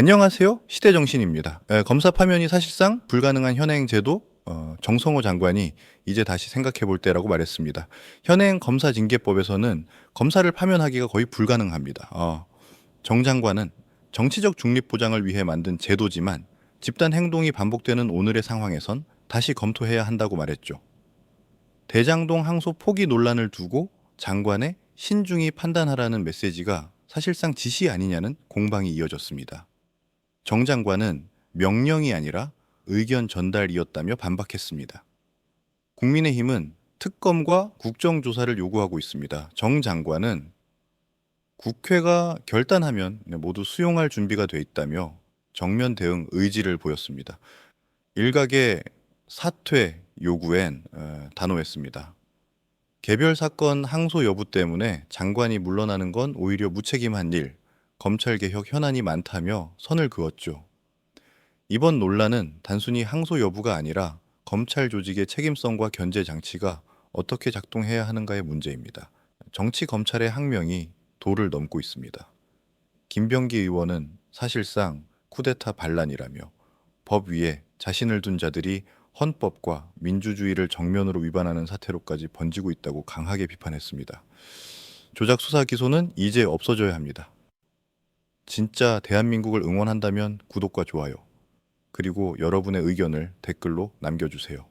안녕하세요. 시대정신입니다. 에, 검사 파면이 사실상 불가능한 현행 제도 어, 정성호 장관이 이제 다시 생각해 볼 때라고 말했습니다. 현행 검사 징계법에서는 검사를 파면하기가 거의 불가능합니다. 어, 정 장관은 정치적 중립 보장을 위해 만든 제도지만 집단 행동이 반복되는 오늘의 상황에선 다시 검토해야 한다고 말했죠. 대장동 항소 포기 논란을 두고 장관의 신중히 판단하라는 메시지가 사실상 지시 아니냐는 공방이 이어졌습니다. 정 장관은 명령이 아니라 의견 전달이었다며 반박했습니다. 국민의힘은 특검과 국정조사를 요구하고 있습니다. 정 장관은 국회가 결단하면 모두 수용할 준비가 돼 있다며 정면 대응 의지를 보였습니다. 일각의 사퇴 요구엔 어, 단호했습니다. 개별 사건 항소 여부 때문에 장관이 물러나는 건 오히려 무책임한 일, 검찰 개혁 현안이 많다며 선을 그었죠. 이번 논란은 단순히 항소 여부가 아니라 검찰 조직의 책임성과 견제 장치가 어떻게 작동해야 하는가의 문제입니다. 정치 검찰의 항명이 도를 넘고 있습니다. 김병기 의원은 사실상 쿠데타 반란이라며 법 위에 자신을 둔 자들이 헌법과 민주주의를 정면으로 위반하는 사태로까지 번지고 있다고 강하게 비판했습니다. 조작 수사 기소는 이제 없어져야 합니다. 진짜 대한민국을 응원한다면 구독과 좋아요, 그리고 여러분의 의견을 댓글로 남겨주세요.